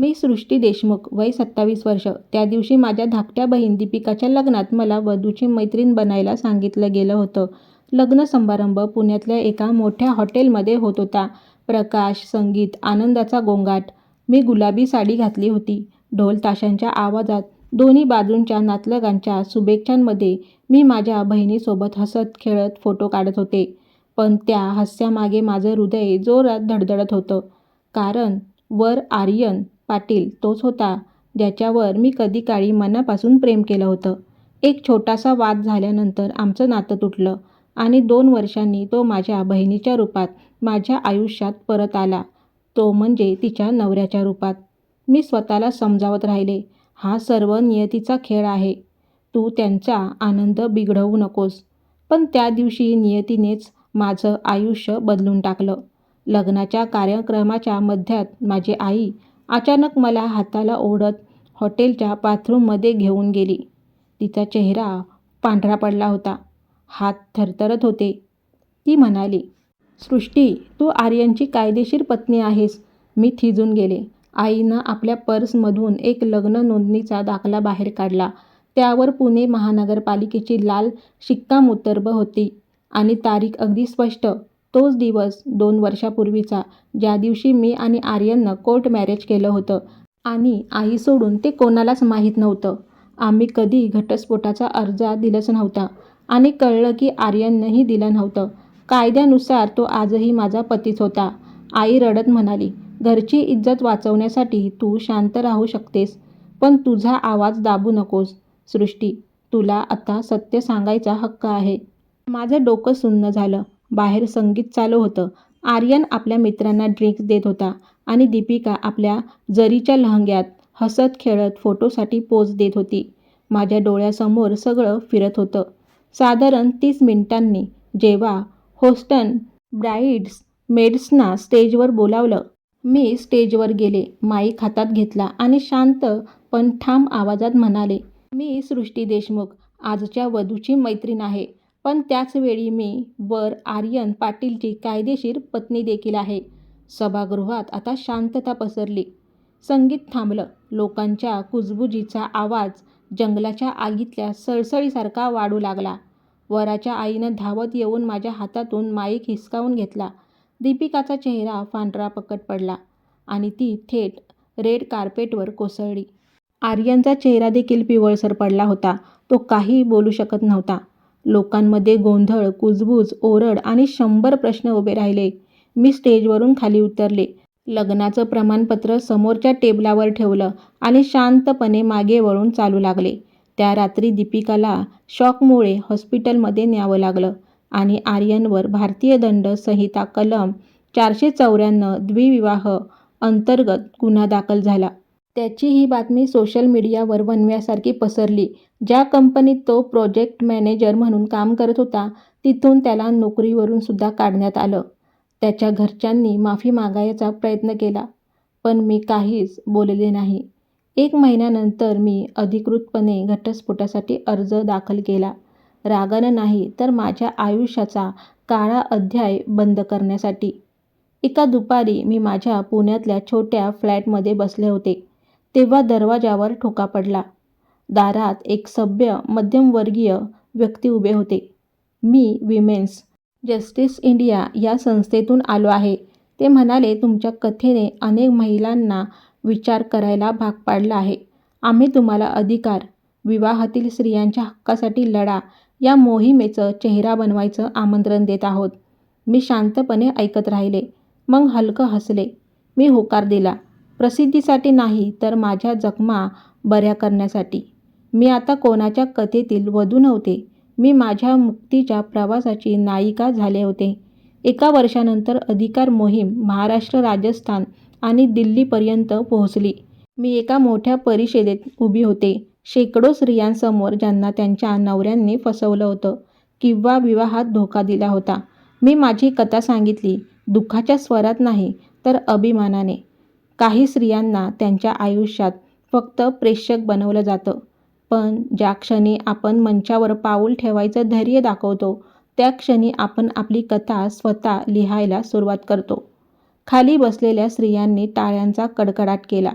मी सृष्टी देशमुख वय सत्तावीस वर्ष. त्या दिवशी माझ्या धाकट्या बहीण दीपिकाच्या लग्नात मला वधूची मैत्रीण बनायला सांगितलं गेलं होतं. लग्न समारंभ पुण्यातल्या एका मोठ्या हॉटेलमध्ये होत होता. प्रकाश संगीत आनंदाचा गोंगाट. मी गुलाबी साडी घातली होती. ढोल ताशांच्या आवाजात दोन्ही बाजूंच्या नातलगांच्या शुभेच्छांमध्ये मी माझ्या बहिणीसोबत हसत खेळत फोटो काढत होते. पण त्या हास्यामागे माझं हृदय जोरात धडधडत होतं. कारण वर आर्यन पाटील तोच होता ज्याच्यावर मी कधी काळी मनापासून प्रेम केलं होतं. एक छोटासा वाद झाल्यानंतर आमचं नातं तुटलं आणि दोन वर्षांनी तो माझ्या बहिणीच्या रूपात माझ्या आयुष्यात परत आला. तो म्हणजे तिच्या नवऱ्याच्या रूपात. मी स्वतःला समजावत राहिले हा सर्व नियतीचा खेळ आहे. तू त्यांचा आनंद बिघडवू नकोस. पण त्या दिवशी नियतीनेच माझं आयुष्य बदलून टाकलं. लग्नाच्या कार्यक्रमाच्या मध्यात माझी आई अचानक मला हाताला ओढत हॉटेलच्या बाथरूममध्ये घेऊन गेली. तिचा चेहरा पांढरा पडला होता. हात थरथरत होते. ती म्हणाली सृष्टी तू आर्यनची कायदेशीर पत्नी आहेस. मी थिजून गेले. आईनं आपल्या पर्समधून एक लग्न नोंदणीचा दाखला बाहेर काढला. त्यावर पुणे महानगरपालिकेची लाल शिक्कामोर्तब होती आणि तारीख अगदी स्पष्ट. तोच दिवस दोन वर्षापूर्वीचा ज्या दिवशी मी आणि आर्यननं कोर्ट मॅरेज केलं होतं. आणि आई सोडून ते कोणालाच माहीत नव्हतं. आम्ही कधी घटस्फोटाचा अर्ज दिलाच नव्हता. आणि कळलं की आर्यननंही दिलं नव्हतं. कायद्यानुसार तो आजही माझा पतीच होता. आई रडत म्हणाली घरची इज्जत वाचवण्यासाठी तू शांत राहू शकतेस पण तुझा आवाज दाबू नकोस. सृष्टी तुला आता सत्य सांगायचा हक्क आहे. माझं डोकं सुन्न झालं. बाहेर संगीत चालू होतं. आर्यन आपल्या मित्रांना ड्रिंक्स देत होता आणि दीपिका आपल्या जरीच्या लहंग्यात हसत खेळत फोटोसाठी पोज देत होती. माझ्या डोळ्यासमोर सगळं फिरत होतं. साधारण तीस मिनिटांनी जेव्हा होस्टन ब्राईड्स मेड्सना स्टेजवर बोलावलं मी स्टेजवर गेले माईक हातात घेतला आणि शांत पण ठाम आवाजात म्हणाले मी सृष्टी देशमुख आजच्या वधूची मैत्रीण आहे. पण त्याचवेळी मी वर आर्यन पाटीलची कायदेशीर पत्नी देखील आहे. सभागृहात आता शांतता पसरली. संगीत थांबलं. लोकांच्या कुजबुजीचा आवाज जंगलाच्या आगीतल्या सळसळीसारखा वाढू लागला. वराच्या आईनं धावत येऊन माझ्या हातातून माईक हिसकावून घेतला. दीपिकाचा चेहरा पांढरा पकट पडला आणि ती थेट रेड कार्पेटवर कोसळली. आर्यनचा चेहरा देखील पिवळसर पडला होता. तो काही बोलू शकत नव्हता. लोकांमध्ये गोंधळ कुजबूज ओरड आणि शंभर प्रश्न उभे राहिले. मी स्टेजवरून खाली उतरले. लग्नाचं प्रमाणपत्र समोरच्या टेबलावर ठेवलं आणि शांतपणे मागे वळून चालू लागले. त्या रात्री दीपिकाला शॉकमुळे हॉस्पिटलमध्ये न्यावं लागलं आणि आर्यनवर भारतीय दंड संहिता कलम चारशे चौऱ्याण्णव द्विविवाह अंतर्गत गुन्हा दाखल झाला. त्याची ही बातमी सोशल मीडियावर वणव्यासारखी पसरली. ज्या कंपनीत तो प्रोजेक्ट मॅनेजर म्हणून काम करत होता तिथून त्याला नोकरीवरून सुद्धा काढण्यात आलं. त्याच्या घरच्यांनी माफी मागायचा प्रयत्न केला पण मी काहीच बोलले नाही. एक महिन्यानंतर मी अधिकृतपणे घटस्फोटासाठी अर्ज दाखल केला. रागानं नाही तर माझ्या आयुष्याचा काळा अध्याय बंद करण्यासाठी. एका दुपारी मी माझ्या पुण्यातल्या छोट्या फ्लॅटमध्ये बसले होते. तेव्हा दरवाजावर ठोका पडला. दारात एक सभ्य मध्यमवर्गीय व्यक्ती उभे होते. मी विमेन्स जस्टिस इंडिया या संस्थेतून आलो आहे. ते म्हणाले तुमच्या कथेने अनेक महिलांना विचार करायला भाग पाडलं आहे. आम्ही तुम्हाला अधिकार विवाहातील स्त्रियांच्या हक्कासाठी लढा या मोहिमेचं चेहरा बनवायचं आमंत्रण देत आहोत. मी शांतपणे ऐकत राहिले. मग हलकं हसले. मी होकार दिला. प्रसिद्धीसाठी नाही तर माझ्या जखमा बऱ्या करण्यासाठी. मी आता कोणाच्या कथेतील वधू नव्हते. मी माझ्या मुक्तीच्या प्रवासाची नायिका झाले होते. एका वर्षानंतर अधिकार मोहीम महाराष्ट्र राजस्थान आणि दिल्लीपर्यंत पोहोचली. मी एका मोठ्या परिषदेत उभी होते. शेकडो स्त्रियांसमोर ज्यांना त्यांच्या नवऱ्यांनी फसवलं होतं किंवा विवाहात धोका दिला होता. मी माझी कथा सांगितली दुःखाच्या स्वरात नाही तर अभिमानाने. काही स्त्रियांना त्यांच्या आयुष्यात फक्त प्रेक्षक बनवलं जातं पण ज्या क्षणी आपण मंचावर पाऊल ठेवायचं धैर्य दाखवतो त्या क्षणी आपण आपली कथा स्वतः लिहायला सुरुवात करतो खाली बसलेल्या स्त्रियांनी टाळ्यांचा कडकडाट केला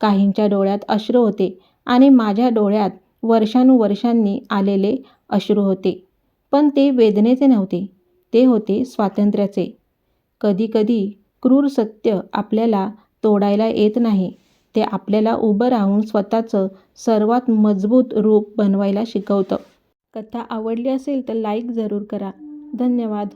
काहींच्या डोळ्यात अश्रू होते आणि माझ्या डोळ्यात वर्षानुवर्षांनी आलेले अश्रू होते. पण ते वेदनेचे नव्हते. ते होते स्वातंत्र्याचे. कधीकधी क्रूर सत्य आपल्याला तोडायला येत नाही. ते आपल्याला उभं राहून स्वतःचं सर्वात मजबूत रूप बनवायला शिकवतं. कथा आवडली असेल तर लाईक जरूर करा. धन्यवाद.